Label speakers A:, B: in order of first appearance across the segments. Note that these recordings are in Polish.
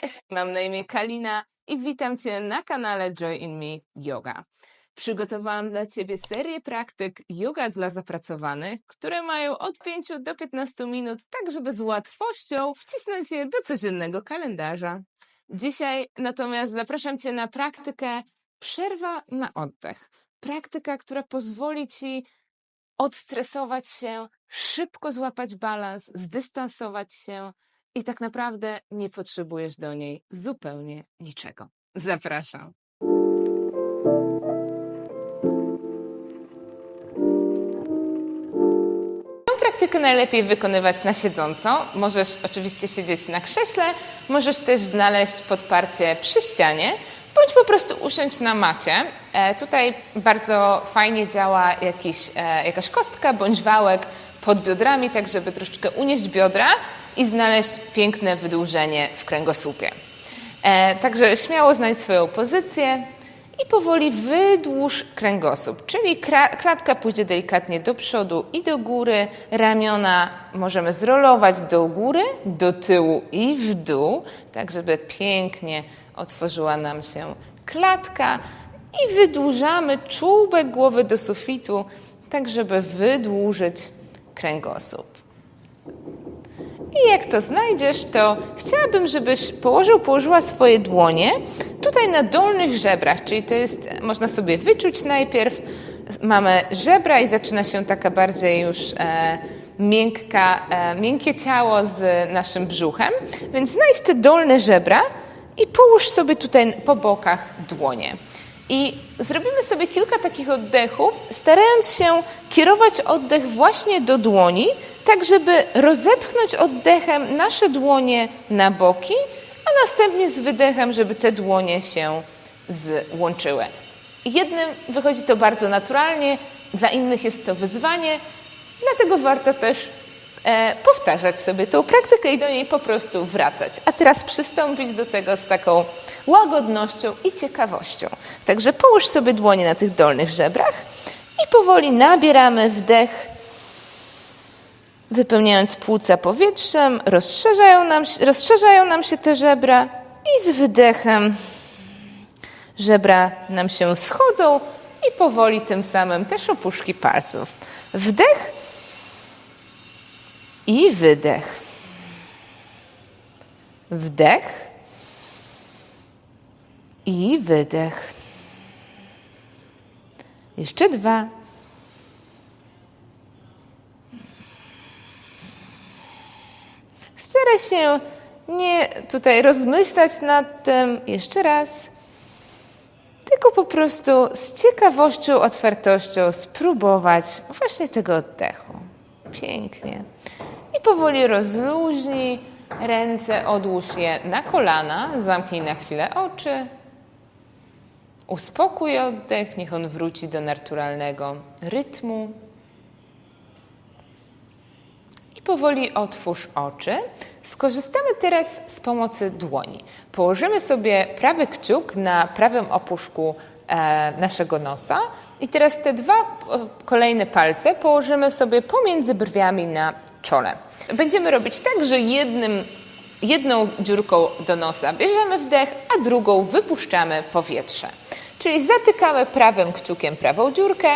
A: Cześć, mam na imię Kalina i witam Cię na kanale Joy in Me Yoga. Przygotowałam dla Ciebie serię praktyk yoga dla zapracowanych, które mają od 5 do 15 minut, tak żeby z łatwością wcisnąć je do codziennego kalendarza. Dzisiaj natomiast zapraszam Cię na praktykę przerwa na oddech. Praktyka, która pozwoli Ci odstresować się, szybko złapać balans, zdystansować się i tak naprawdę nie potrzebujesz do niej zupełnie niczego. Zapraszam. Tę praktykę najlepiej wykonywać na siedząco. Możesz oczywiście siedzieć na krześle, możesz też znaleźć podparcie przy ścianie, bądź po prostu usiąść na macie. E, tutaj bardzo fajnie działa jakiś, e, jakaś kostka bądź wałek pod biodrami, tak żeby troszeczkę unieść biodra i znaleźć piękne wydłużenie w kręgosłupie. E, także śmiało znajdź swoją pozycję i powoli wydłuż kręgosłup, czyli klatka pójdzie delikatnie do przodu i do góry, ramiona możemy zrolować do góry, do tyłu i w dół, tak żeby pięknie otworzyła nam się klatka i wydłużamy czubek głowy do sufitu, tak żeby wydłużyć kręgosłup. I jak to znajdziesz, to chciałabym, żebyś położył, położyła swoje dłonie tutaj na dolnych żebrach, czyli to jest, można sobie wyczuć najpierw, mamy żebra i zaczyna się taka bardziej już e, miękka, e, miękkie ciało z naszym brzuchem, więc znajdź te dolne żebra i połóż sobie tutaj po bokach dłonie. I zrobimy sobie kilka takich oddechów, starając się kierować oddech właśnie do dłoni, tak żeby rozepchnąć oddechem nasze dłonie na boki, a następnie z wydechem, żeby te dłonie się złączyły. Jednym wychodzi to bardzo naturalnie, dla innych jest to wyzwanie, dlatego warto też e, powtarzać sobie tą praktykę i do niej po prostu wracać. A teraz przystąpić do tego z taką łagodnością i ciekawością. Także połóż sobie dłonie na tych dolnych żebrach i powoli nabieramy wdech, wypełniając płuca powietrzem, rozszerzają nam, rozszerzają nam się te żebra i z wydechem żebra nam się schodzą i powoli tym samym też opuszki palców. Wdech i wydech. Wdech i wydech. Jeszcze dwa. Staraj się nie tutaj rozmyślać nad tym jeszcze raz, tylko po prostu z ciekawością, otwartością spróbować właśnie tego oddechu. Pięknie. Powoli rozluźnij ręce, odłóż je na kolana, zamknij na chwilę oczy. Uspokój oddech, niech on wróci do naturalnego rytmu. I powoli otwórz oczy. Skorzystamy teraz z pomocy dłoni. Położymy sobie prawy kciuk na prawym opuszku e, naszego nosa i teraz te dwa e, kolejne palce położymy sobie pomiędzy brwiami na czole. Będziemy robić tak, że jednym, jedną dziurką do nosa bierzemy wdech, a drugą wypuszczamy powietrze. Czyli zatykamy prawym kciukiem prawą dziurkę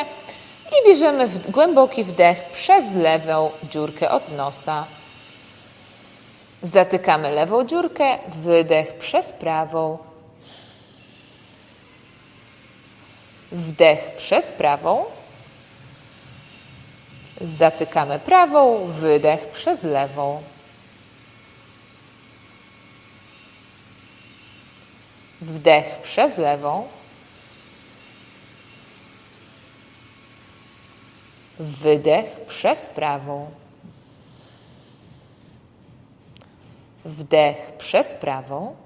A: i bierzemy głęboki wdech przez lewą dziurkę od nosa. Zatykamy lewą dziurkę, wydech przez prawą. Wdech przez prawą. Zatykamy prawą, wydech przez lewą. Wdech przez lewą. Wydech przez prawą. Wdech przez prawą.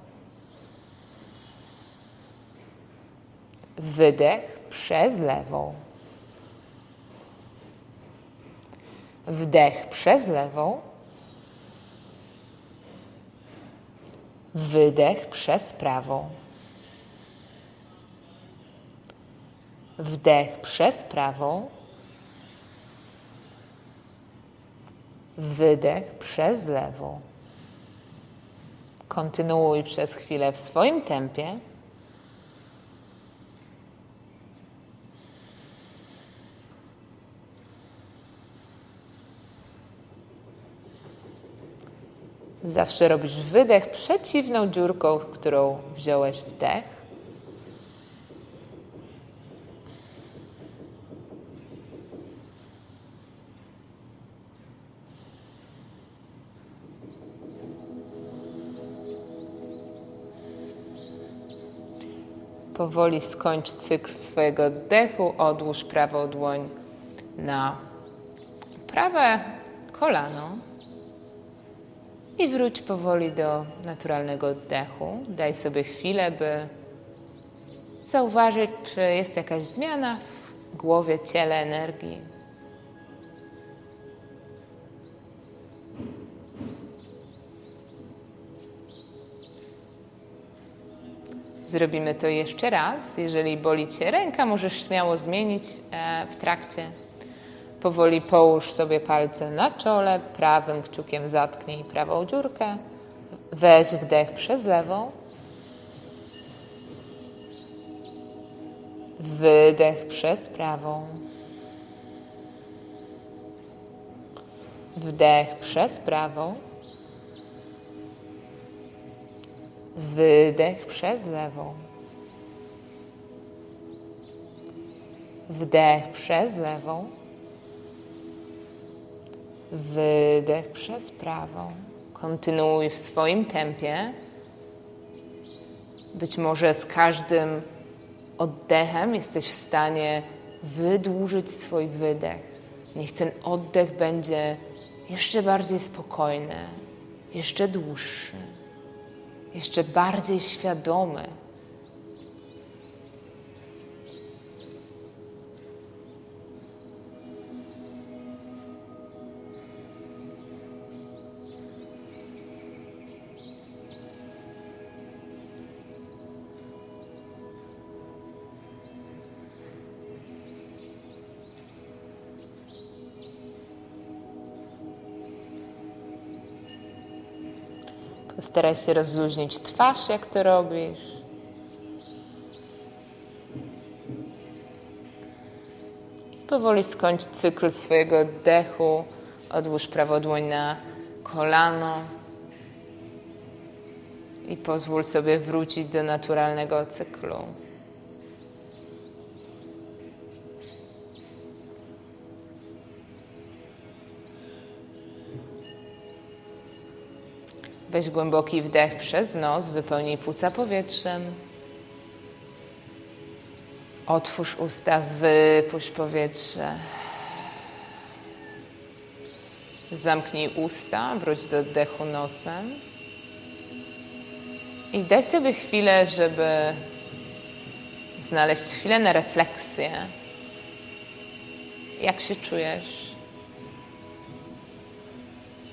A: Wydech przez lewą. Wdech przez lewą. Wydech przez prawą. Wdech przez prawą. Wydech przez lewą. Kontynuuj przez chwilę w swoim tempie. Zawsze robisz wydech przeciwną dziurką, którą wziąłeś wdech. Powoli skończ cykl swojego oddechu. Odłóż prawą dłoń na prawe kolano i wróć powoli do naturalnego oddechu. Daj sobie chwilę, by zauważyć, czy jest jakaś zmiana w głowie, ciele, energii. Zrobimy to jeszcze raz. Jeżeli boli Cię ręka, możesz śmiało zmienić e, w trakcie. Powoli połóż sobie palce na czole, prawym kciukiem zatknij prawą dziurkę. Weź wdech przez lewą. Wydech przez prawą. Wdech przez prawą. Wydech przez lewą. Wdech przez lewą. Wydech przez prawą. Kontynuuj w swoim tempie. Być może z każdym oddechem jesteś w stanie wydłużyć swój wydech. Niech ten oddech będzie jeszcze bardziej spokojny, jeszcze dłuższy, jeszcze bardziej świadomy. Staraj się rozluźnić twarz, jak to robisz. Powoli skończ cykl swojego oddechu. Odłóż prawą dłoń na kolano. I pozwól sobie wrócić do naturalnego cyklu. Weź głęboki wdech przez nos, wypełnij płuca powietrzem. Otwórz usta, wypuść powietrze. Zamknij usta, wróć do oddechu nosem. I daj sobie chwilę, żeby znaleźć chwilę na refleksję. Jak się czujesz?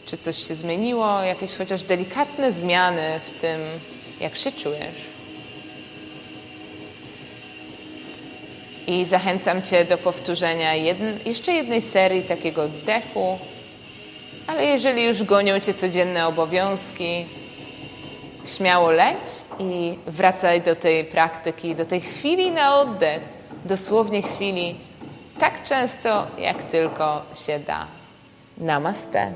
A: Czy coś się zmieniło? Jakieś chociaż delikatne zmiany w tym, jak się czujesz? I zachęcam Cię do powtórzenia jedn, jeszcze jednej serii takiego oddechu, ale jeżeli już gonią Cię codzienne obowiązki, śmiało leć i wracaj do tej praktyki, do tej chwili na oddech, dosłownie chwili, tak często, jak tylko się da. Namaste.